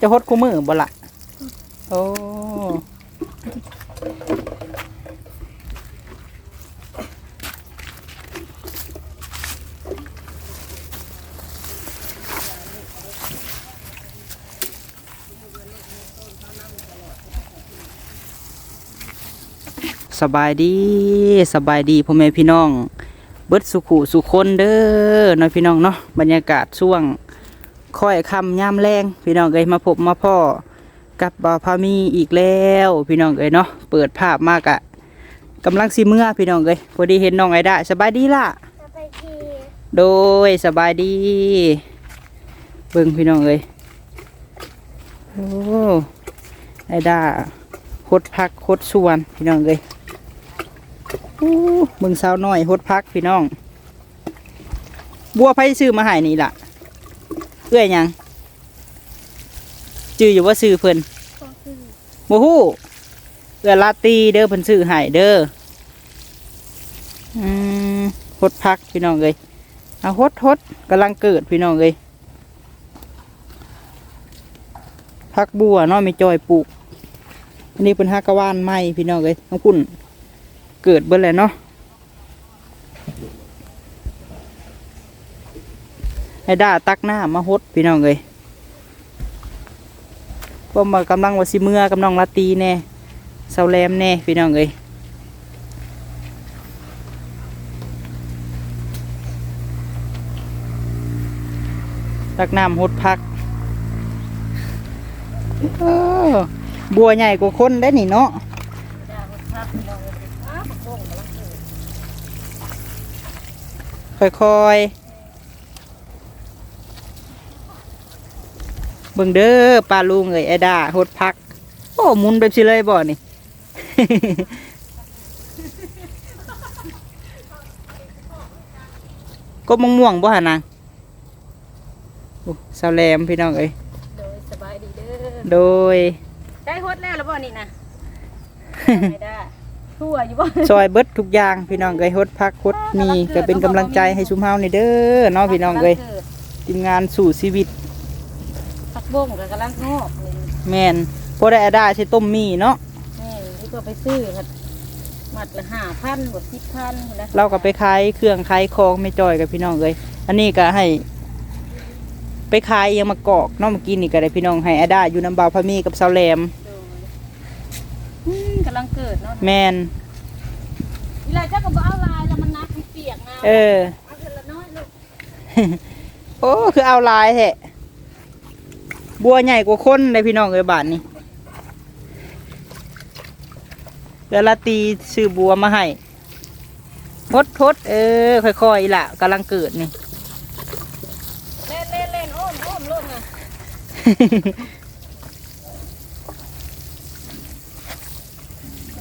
จะฮดคู่มือบ่ละโอ้สบายดีสบายดีพ่อแม่พี่น้อง เบิดสุขุสุคนเด้อน้อยพี่น้องเนาะบรรยากาศช่วง ค่อยคำยามแรงพี่น้องเอ้ยมาพบมาพ่อกับบ่าวพามีอีกแล้วพี่น้องเอ้ยเนาะเปิดภาพมากอะกำลังสิเมื่อพี่น้องเอ้ยพอดีเห็นน้องไอด้าสบายดีล่ะสบายดีโดยสบายดี เบิ่งพี่น้องเอ้ยโอ้ไอด้าหดพักหดสวนพี่น้องเอ้ยโอ้เบิ่งสาวน้อยหดพักพี่น้อง บัวไผซื้อมาให้นี่ล่ะ เอื้อยหยังจื้ออยู่ว่าซื้อเพิ่นก็คือบ่ฮู้เอื้อลาตีเด้อเพิ่นซื้อให้เด้ออืมหดพักพี่น้องเอ้ยเอาหดหดกำลังเกิดพี่น้องเอ้ยพักบัวเนาะไม่จอยปลูกอันนี้เป็นฮักกะวานไม้พี่น้องเอ้ยต้องพุ่นเกิดเบิ่แล้วเนาะ ให้ด่าตักหน้ามาหดพี่น้องเอ้ยพวกมากำลังวาสิเมื่อกำลังลาตีแน่เสาแรมแน่พี่น้องเอ้ยตักน้ำหดพักบัวใหญ่กว่าคนได้นี่เนาะค่อยๆ บิ่งเด้อปลาลุงเอ้ยไอ้ดาหดพัก โอ้หมุนแบบสิเลยบ่นี่ ก็มงม่วงบ่หานางโอ้สาวแหลมพี่น้องเอ้ยโดยสบายดีเด้อ โดย ได้ฮดแล้วแล้วบ่นี่นะไม่ได้ทั่วอยู่บ่ซอยเบิดทุกอย่างพี่น้องเอ้ยหดพักหดมีก็เป็นกำลังใจให้ชุมเฮานี่เด้อเนาะพี่น้องเอ้ยทีมงานสู่ชีวิตผัก บ้งกับกำลังงอกแมนพอได้อาดาใช้ต้มมีเนาะแม่นี่ก็ไปซื้อครับมัดละห้าพันบทสิบพันเราก็ไปขายเครื่องขายของไม่จอยกับพี่น้องเอ้ยอันนี้ก็ให้ ไปขายยังมากอกเน้องเมื่อกี้นี่ก็ได้พี่น้องให้อาดาอยู่น้ำบาวพะมีกับสาแหลม โดยอืมกำลังเกิดเนาะแมนเวลาเจ้าก็บ่เอาลายแล้วมันนักมันเปียกนะเออ เอาเถอะละน้อยลูกโอ้คือเอาลายแฮะ บัวใหญ่กว่าคนเลยพี่น้องเอ้ยบาทนี่เดี๋ยวลาตีซื้อบัวมาให้ทดทดเออ ค่อยๆล่ะกำลังเกิดนี่เล่นเล่นเล่นโอ้มโอ้มลูกนะ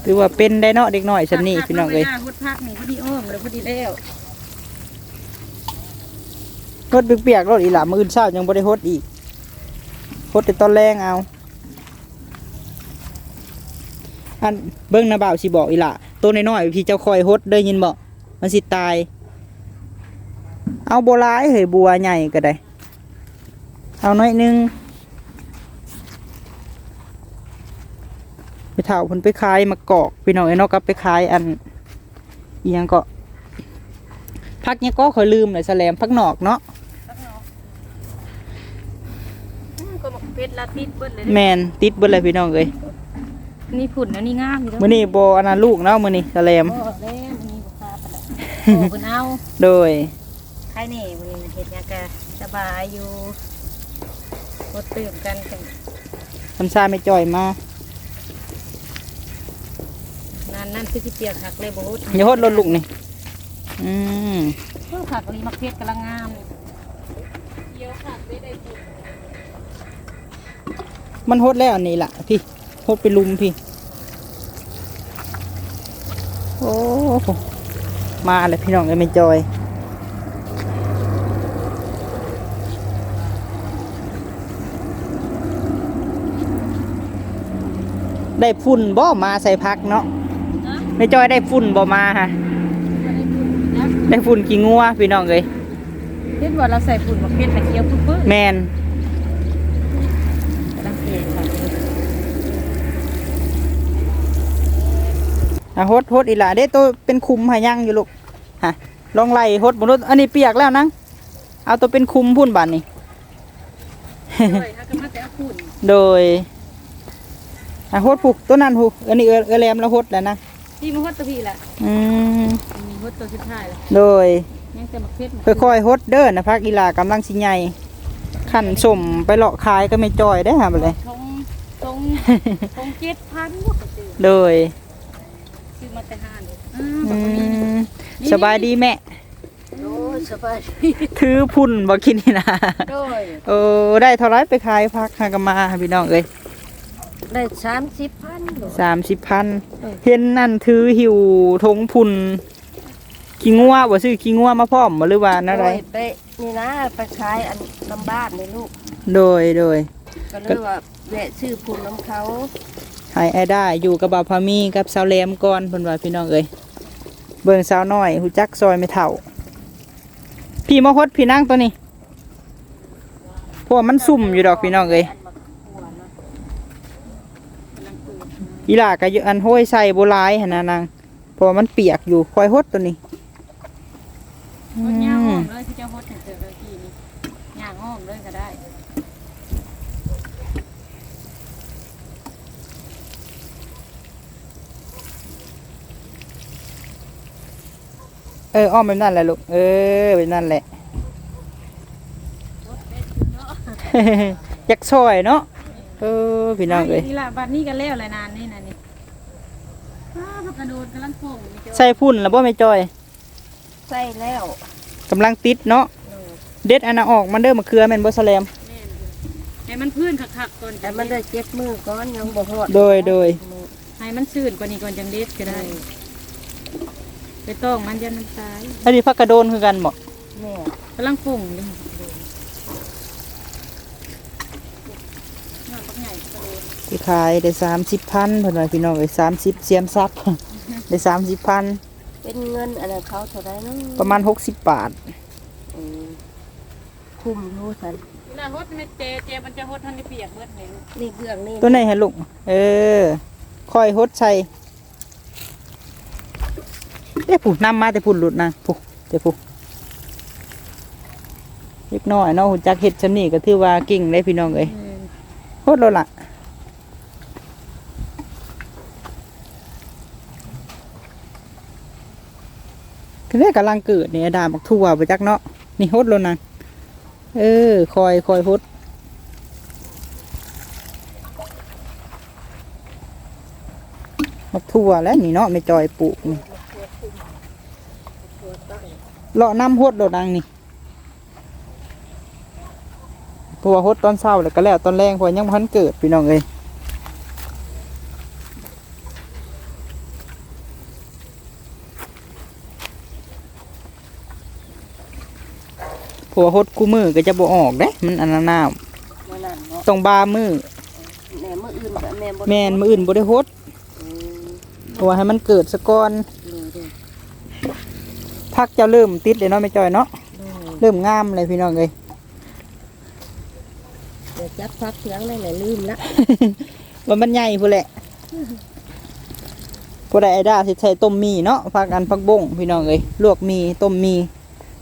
ถือว่าเป็นได้เนาะเด็กน้อยฉันนี่พี่น้องเอ้ยพักๆพุดพักนี่พอดีโอ้มแล้วพอดีแล้วรถเปียกๆรถอีหล่ะมืออื่นเช้ายังบ่ได้ฮดอีก ฮดแต่ตอนแรงเอา อันเบิ้งนาบ่าวสิบอกอีหละตัวน้อยๆพี่เจ้าคอยฮดได้ยินบ่มันสิตาย เอาโบรายเฮ้ยบัวใหญ่ก็ได้ เอาน้อยนึงไปเถ่าเพิ่นไปขายมากอกพี่น้องไอ้นอกกับไปขายอันอียังก็พักเนี้ยก็คอยลืมเลยแสลมพักหนอกเนาะ พักเนาะอืม ก็บอกเป็ดลาติดเบิ้ลเลยแมนติดเบิดเลยพี่น้องเอ้ยนี่ผุ่นแล้วนี่งามอยู่แล้วมื้อนี้บ่อันนั้นลูกเนาะมื้อนี้แสลมโอ้เล่มนี่บุคาปะละโอ้เพิ่นเอาโดยใครนี่มื้อนี้เฮ็ดหยังกะสบายอยู่บ่ตื่นกันกันทำซาไม่จ่อยมานั่นนั่นคือสิเปียกหักเลยบ่ฮู้อย่าฮดรถลูกนี่อืมเออผักนี่มักเพชรกำลังงามนี่เดี๋ยวผักไปได้ผุ่น มันฮดแล้วอันนี้ล่ะพี่ฮดไปลุมพี่ โอ้โหมาแล้วพี่น้องเอ้ยไม่จอยได้ฝุ่นบ่มาใส่พักเนาะนะไม่จอยได้ฝุ่นบ่มาฮะบ่ได้ผุ่นนะได้ฝุ่นกี่งัวพี่น้องเอ้ยเห็นว่าเราใส่ผุ่นมักเพชรตะเกียวปึ๊บๆแมน กำลัง อะฮดฮดอีหล่าเด้ตัวเป็นคุมหายังอยู่ลูกฮะลองไล่ฮดบนรถอันนี้เปียกแล้วนังเอาตัวเป็นคุมพุ่นบานนี่ด้วยถ้าก็มาแต่ฝุ่นโดยอะฮดผูกตัวนั้นผูกอันนี้เออเออแรมแล้วฮดแล้วนะที่มันฮดตัวพี่แหละอืมมีฮดตัวสุดท้ายแล้วโดยยังแต่มักเพชรค่อยๆฮดเด้อนะพักอีหลากำลังสิใหญ่ขันสมไปเลาะขายก็ไม่จอยได้ฮะไปเลยทงทงทงเจ็ดพันก็ซื้อโดย ซื้อมาแต่ห้านอ่าอืบักกะมีมสบายดีแม่ โอ้ยสบายถือพุ่นบ่กินนี่นะโดยโอ้ได้เท่าไรไปขายพักหากนมาพี่น้องเอ้ยได้สามสิบพันโดยสามสิบพันเออเห็นนั่นถือหิวทงพุ่นขี้งัวบ่ซื้อขี้งัวมาพร้อมบ่หรือว่านั่นไรโยไปนี่นะไปขายอันลำบ้านในลูก โดยโดยก็เลยว่าแวะซื้อพุ่นน้ำเขา ให้ไอ้ได้อยู่กับบ่าวพามีกับสาวแหลมก่อนเพิ่นว่าพี่น้องเอ้ยเบิ่งสาวน้อยหูจักซอยไม่เท่า พี่มาฮดพี่นั่งตัวนี้เพราะวกมันซุ่มอยู่ดอกพี่น้องเอ้ยอีหลาก็อยู่อันห้อยใส่โบลายหันน่ะนางเพราะมันเปียกอยู่คอยฮดตัวนี้อ้อมเลยที่เจ้าฮดให้เจอเลยพี่นี่ย่างอ้อมเลยก็ได้ เอออ้อมแบบนั้นแหละลูก เออแบบนั้นแหละฮดเป็ดอยู่เนาะอยากซอยเนาะ เออพี่น้องเอ้ยนี่ล่ะบัดนี้ก็แล้วหลายนานนี่นะนี่อ้าวผักกระโดดกำลังโป่งนี่เจ้าใส่พุ่นแล้วบ่แม่จอยใส่แล้วกำลังติดเนาะเออเด็ดอันน่ะออกมันเด้อมะเขือแม่นบ่สแลม แม่นอยู่ให้มันพื้นคักๆก่อนแต่มันได้เจ็บมือก้อนยังบ่หอดโดยโดยให้มันซื่นกว่านี้ก่อนจังเด็ดก็ได้ ไปต้องมันยันน้ำตายอันนี้ผักกระโดนคือกันบ่แม่กำลังโป่งเลยนอนปักใหญ่กระโดดที่ขายได้30,000เพิ่นว่าพี่น้องเอ้ย30เสียมซับ ได้30,000เป็นเงินอะไรเขาเท่าไรเนาะประมาณ60บาท อืมคุ้มรู้สันเวลาฮดไม่เจเจมันจะฮดทันได้เปียกเบิดเลยนี่เบื้องนี่ตัวไหนให้ลูกเออค่อยฮดใส่ เด้ผู้นำมาแต่พุ่นหลุดนะผู้เดี๋ยวผู้เล็กน้อยเนาะหูจักเฮ็ดซำนี้ก็ถือว่าเก่งได้พี่น้องเอ้ยโคตรแล้วล่ะคือได้กำลังเกิดเนี่ยดาบักทั่วไปจักเนาะนี่โฮดแล้วนะเออ คอยคอยโฮดบักทั่วแล้วนี่เนาะไม่จอยปลูกนี่ เลาะน้ำโฮดโดดดังนี่เพราะว่าโฮดตอนเช้าแล้วก็แล้วตอนแรงเพราะยังพันเกิดพี่น้องเอ้ยเพราะว่าโฮดกูมือก็จะบ่ออกเด้ มันอันนั้นน้มานั่นเนาะำต้องบามือแม่มืออื่นกับแม่บ่แมนมืออื่นบ่ได้โฮดอืมเพราะว่าให้มันเกิดสะก่อนดูดู พักจะเริ่มติดเลยเนาะไม่จอยเนาะดูเริ่มงามเลยพี่น้องเอ้ยเดี๋ยวจับพักเสียงได้แหละลืมละว่ามันใหญ่พู้นแหละพอได้ไอด้าสิใส่ต้มมีเนาะพักอันพักบงพี่น้องเอ้ยลวกมีต้มมี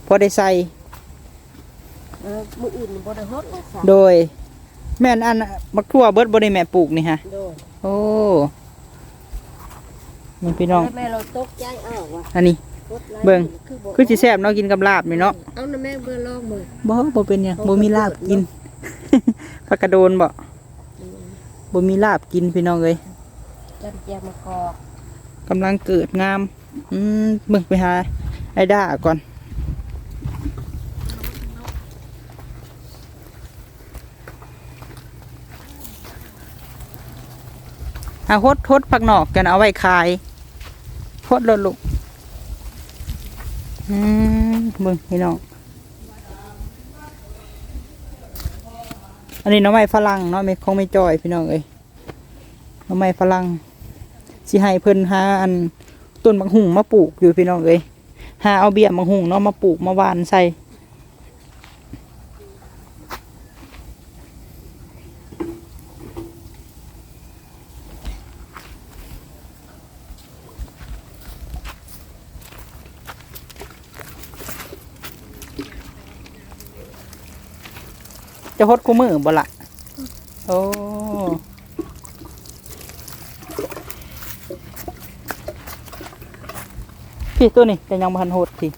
พอได้ใส่เออมืออื่นบ่ได้หดเลยค่ะโดย แม่นอันมักทั่วเบิดบ่ได้แม่ปลูกนี่ฮะดูโอ้นี่พี่น้องให้แม่เราตกใจอ้าวว่ะอันนี้หดหลาย เบิ่งคือบ่คือสิแซ่บเนาะกินกับลาบนี่เนาะเอานะแม่เบิ่งลองมือบ่บ่เป็นหยังบ่มีลาบกินผักกระโดนบ่บ่มีลาบกินพี่น้องเอ้ยจันเจียมมะกอกกำลังเกิดงาม อืมเบิ่งไปหาไอ้ด้าก่อน อาฮดฮดผักหนอกกันเอาไว้ขายฮดลดลูก อืมเบิ่งพี่น้องอันนี้น้องไม้ฝรั่งเนาะไม่คงไม่จอยพี่น้องเอ้ยน้องไม้ฝรั่งสิให้เพิ่นหาอันต้นมังหุงมาปลูกอยู่พี่น้องเอ้ยหาเอาเบี้ยมังหุงเนาะมาปลูกมาหวานใส่ จะฮดคู่มือบ่ละโอ้พี่ตัวนี้จะยังพันหดที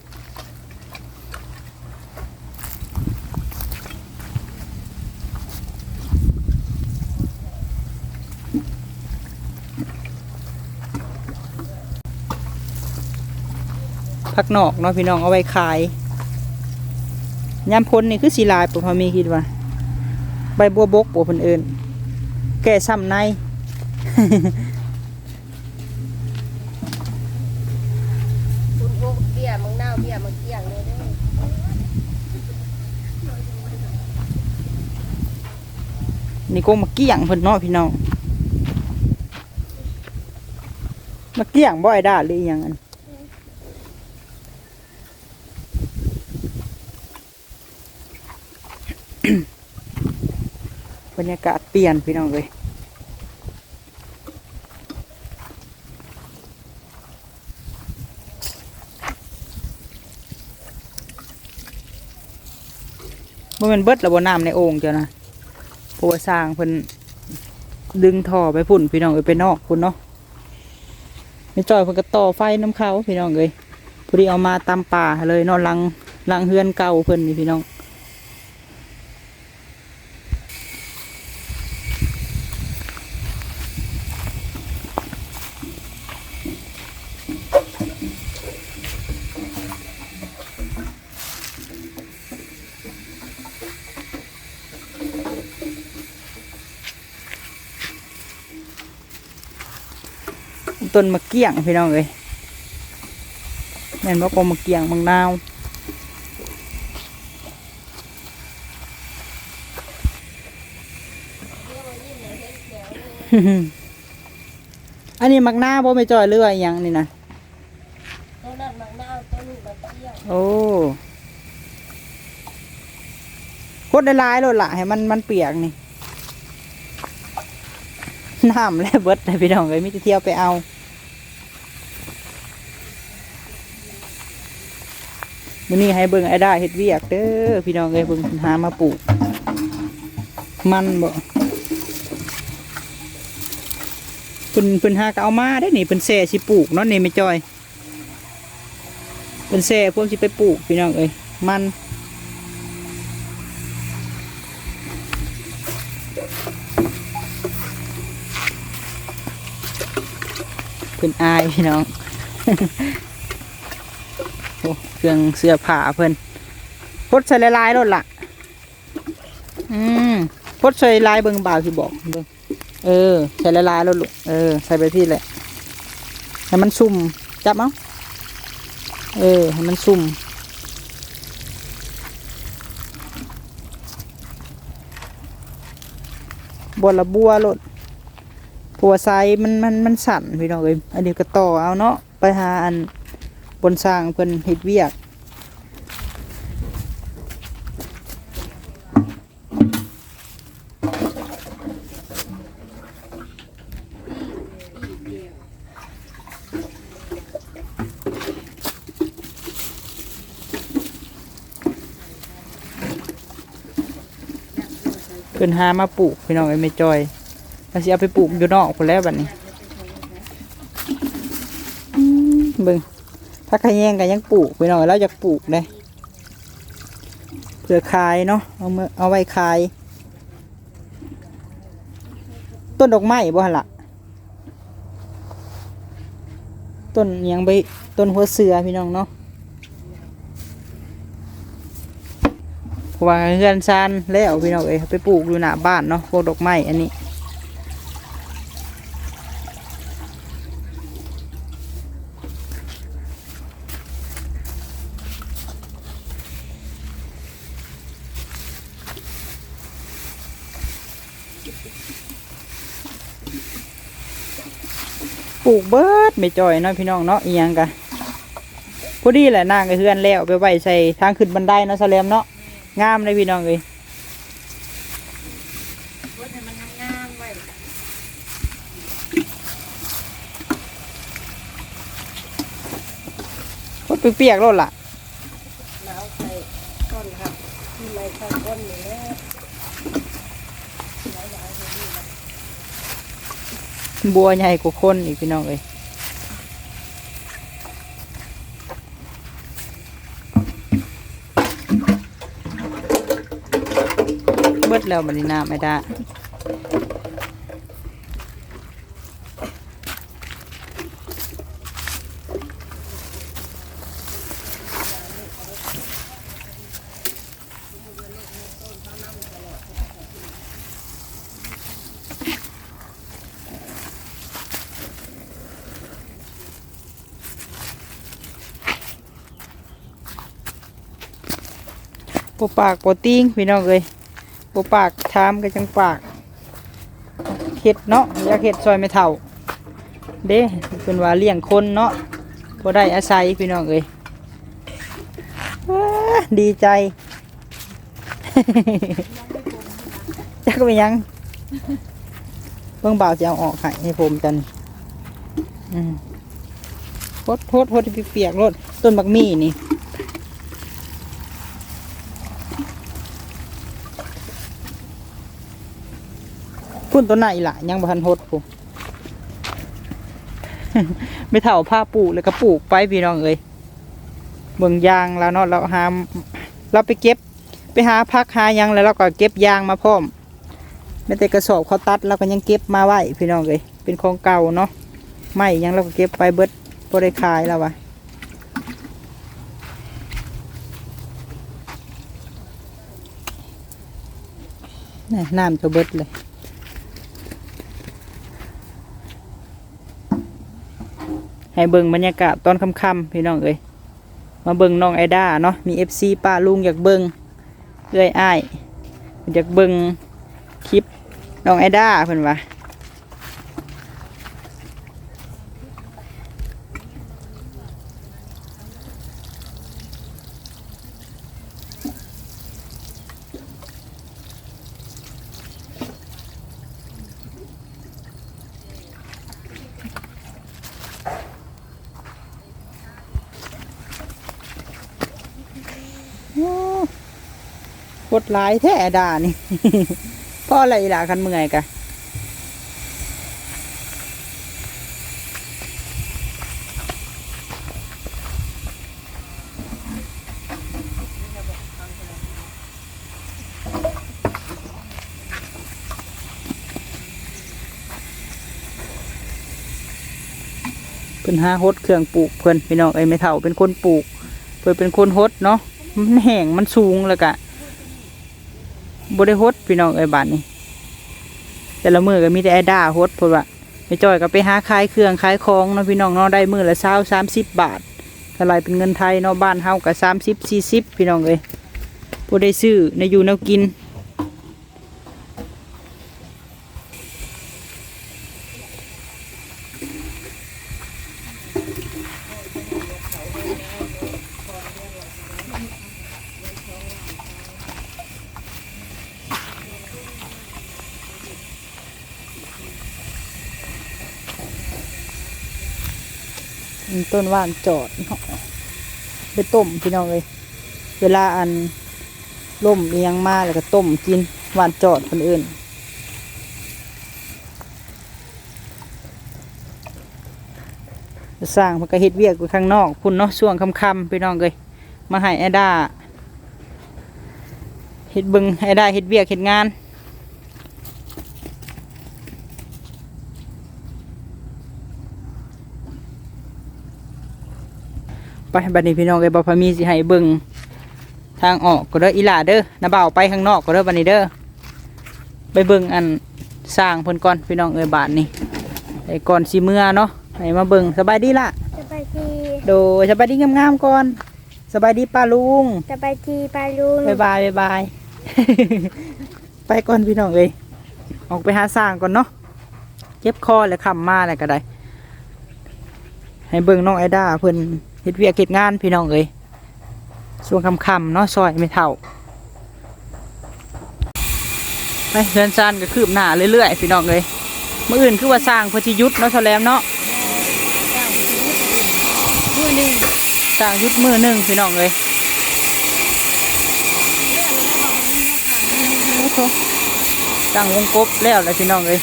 พักนอกเนาะพี่น้องเอาไว้ขายยามพ้นนี่คือสีลายปุ๊พอมีคิดว่า ใบบัวบกปุ๊เพิ่นเอินแก่ซ้ำใน คุณพวกเบี้ยมังนาเบี้ยมังเกี้ยงเลยเด้อนี่ก็มาเกี่ยงเพิ่นเนาะพี่น้องมาเกี่ยงบ่ไอ้ด้หรืออหยังอัน รรยากาศเปลี่ยนพี่น้องเลยบ่แมันเบิดแล้วบ่น้ำในโอ่งเจ้านะเพราะว่าสร้างเพิ่นดึงท่อไปพุ่นพี่น้องเอ้ยไปนอกพุ่นเนาะไม่จ่อยเพิ่นก็ต่อไฟน้ำเขาพี่น้องเอ้ยพอดีเอามาตามป่าเลยนาะหลังลังเฮือนเก่าเพิ่นนี่พี่น้อง นมะเกี้ยงพี่น้องเอ้ยแม่นว่าปมมะเกี้ยงบางนาวอันนี้มักหน้าวบ่ไม่จอยเรื่อยอหยังนี่นะตัวนั้นมังนาวตัวนี้มังเกี้ยงโอ้กดได้หลายโลดละให้มันมันเปียกนี่น้ำและเบิดเลยพี่น้องเอ้ยมิจะเที่ยวไปเอา มื้อนี้ให้เบิ่งไอ้ได้เฮ็ดเวียกเด้อพี่น้องเอ้ยเบิ่งหามาปลูก มันบ่เพิ่นเพิ่นหาก็เอามาได้นี่เพิ่นแซ่สิปลูกเนาะนี่ไม่จอยเพิ่นแซ่พวกสิไปปลูกพี่น้องเอ้ยมันเพิ่นอายพี่น้อง เครื่องเสื้อผ้าเพิ่นพดใส่ลายๆรถละอืมพดใส่ลายเบิ่งบ่าวสิบอกเบิ่งเออ ใส่ลายๆรถลูกเออ ใส่ไปที่แหละให้มันซุ่มจับเอาเออให้มันซุ่มบัวละบัวรถผัวไซมันมันมันสั่นพี่น้องเอ้ยอันนี้ก็ต่อเอาเนาะไปหาอัน บนสร้างเพิ่นเฮ็ดเวียก เพิ่นหามาปลูกพี่น้องไอ้ไม่จอยแล้วสิเอาไปปลูกอยู่นอกพุ่นแล้วบัดนี้เบิ่ง ผักขะแยงก็ยังปลูกพี่น้องเราอยากปลูกเลยเพื่อขายเนาะเอาเมาเอาไว้ขาย ต้นดอกไม้บ่หละต้นยังไปต้นหัวเสือพี่น้องเนาะเพราะว่าเฮือนซานแล้วพี่น้องเอ้ยไปปลูกอยู่หน้าบ้านเนาะพวกดอกไม้อันนี้ ไม่จอยน้อะพี่น้องเนาะอียงกะพอดีแหละนางก็เฮือนแล้วไปไว้ใส่ทางขึ้นบันไดเนาะสแลมเนาะงามเลยพี่น้องเลยวัดเปียกๆแล้วล่ะบัวใหญ่กว่าคนอีกพี่น้องเลย แล้วบัดนี้น้ำไม่ได้ปปากปติ้งพี่น้องเอ้ย ปปากชามก็จังปากเห็ดเนาะอยากเห็ดซอยไม่เท่า เด้เป็นว่าเลี้ยงคนเนาะพอได้อาศัยพี่น้องเอ้ยดีใจจักไปยังเบิ่งบ่าวจะเอาออกให้ให้ผมกันอืมโพดโพดโพดที่เปียกๆรถต้นบักมี่นี่ นตัวไหนล่ะ ยังบ่ทันหดผู้ไม่เท่าผ้าปูแล้วก็ปลูกไปพี่น้องเอ้ยเบิ่งยางแล้วเนาะเราหาเราไปเก็บ ไปหาพักหายังแล้วเราก็เก็บยางมาพร้อมไม่แต่กระสอบเขาตัดเราก็ยังเก็บมาไว้พี่น้องเอ้ยเป็นของเก่าเนาะไม่ยังเราก็เก็บไปเบิดบ่ได้ขายแล้ววะนี่น้ำจะเบิดเลย ให้เบิ่งบรรยากาศตอนค่ำๆพี่น้องเอ้ยมาเบิ่งน้องไอด้าเนาะมีเอฟซีป้าลุงอยากเบิ่งเอ้อยอ้ายอยากเบิ่งคลิปน้องไอด้าเพิ่นว่าโอ้ กดหลายแท้ด้านี่พราะอะไรล่ะคันเมื่อยกะเพิ่นหาฮดเครื่องปลูกเพิ่นพี่น้องเอ้ไม่เท่าเป็นคนปลูก เพิ่นเป็นคนฮดเนาะมันแห้งมันสูงแล้วกะ บได้ฮดพี่น้องเอ้ยบาทนี่แต่ละมือก็มีแต่ไอ้ด่าฮดพูดว่าไม่จ่อยก็ไปหาขายเครื่องขายของเนาะพี่น้องเนาะได้มือละ20 30บาทถ้าลายเป็นเงินไทยเนาะบ้านเฮาก็30 40พี่น้องเอ้ยบได้ซื้อในอยู่แนวกิน นว่านจอดไปต้มพี่น้องเลยเวลาอันล่มเอียงมาแล้วก็ต้มกินว่านจอดคนอื่นสร้างมันก็เฮ็ดเวียกอยู่ข้างนอกพุ่นเนาะช่วงค่ำๆพี่น้องเลยมาให้ไอ้ด้าเฮ็ดบิงไอ้ด้าเฮ็ดเวียกเฮ็ดงาน ไปบัดนี้พี่น้องเอ้ยบ่พอมีสิให้เบิ่งทางออกก็เด้ออีหล่าเด้อนาบ่าวไปข้างนอกก็เด้อบัดนี้เด้อไปเบิ่งอันสร้างเพิ่นก่อนพี่น้องเอ้ยบาทนี่ไอ้ก่อนสิเมื่อเนาะให้มาเบิ่งสบายดีล่ะสบายดีโดยสบายดีงามๆก่อนสบายดีป้าลุงสบายดีปาลุงบ๊ายบายบ๊ายบาย ไปก่อนพี่น้องเอ้ยออกไปหาสร้างก่อนเนาะเจ็บคอแล้วค่ำมาแล้วก็ได้ ให้เบิ่งน้องไอด้าเพิ่น เฮ็ดเวียกเฮ็ดงานพี่น้องเอ้ยช่วงค่ำๆเนาะซอยไม่เท่าไปเฮือนซานก็คืบหน้าเรื่อยๆพี่น้องเอ้ยมื่ออื่นคือว่าสร้างพจิยุทธเนาะแสลมเนาะมนึ่สร้างยุทธมือหนึ่งพี่น้องเอ้ยสร้างวงกบแล้วเลยพี่น้องเอ้ย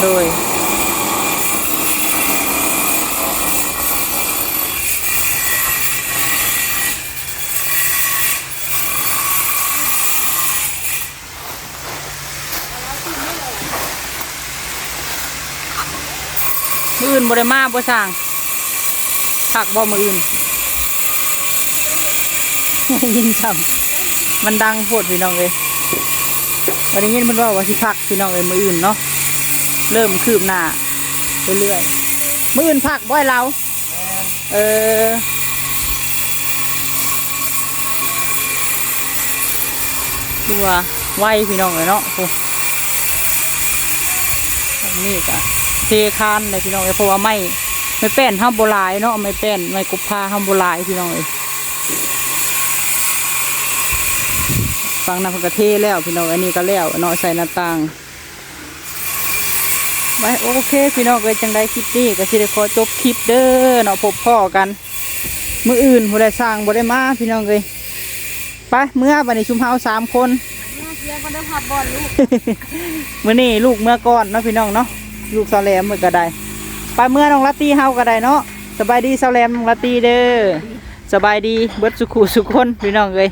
โดย บ่ได้มาบ่สั่งผักบ่มืออื่นยินซ้ำมันดังโพดพี่น้องเลยวันนี้ยินเพิ่นว่าว่าสิพักพี่น้องเลยมืออื่นเนาะเริ่มคืบหน้าเรื่อยๆมืออื่นพักบ่อยเราเออตัวไวพี่น้องเลยเนาะโอ้นี่ก็ เทคานเลยพี่น้องเลยเพราะว่าไม่ไม่แป้นห้ามโบหลายเนาะไม่แป้นไม่กุบพาห้ามโบหลายพี่น้องเลยฟังน้ำพักกะเทแล้วพี่น้องอันนี้ก็แล้วเนาะใส่หน้าต่างไว้โอเค พี่น้องเลยจังได้คลิปนี้ก็สิได้ขอจบคลิปเด้อเนาะพบพ่อกันมืออื่นบ่ได้สร้างบ่ได้มาพี่น้องเลยไปเมื่อวันนี้ชุมเฮาสามคนน่าเสียก็ได้พับบอลลูกมื่อนี้ลูกเมื่อก่อนเนาะพี่น้องเนาะ ลูกสาวแหลมมือก็ได้ไปเมื่อน้องลัตตี้เฮาก็ได้เนาะสบายดีสาวแหลมน้องลัตตี้เด้อสบายดีเบิดสุขุสุขคนพี่น้องเลย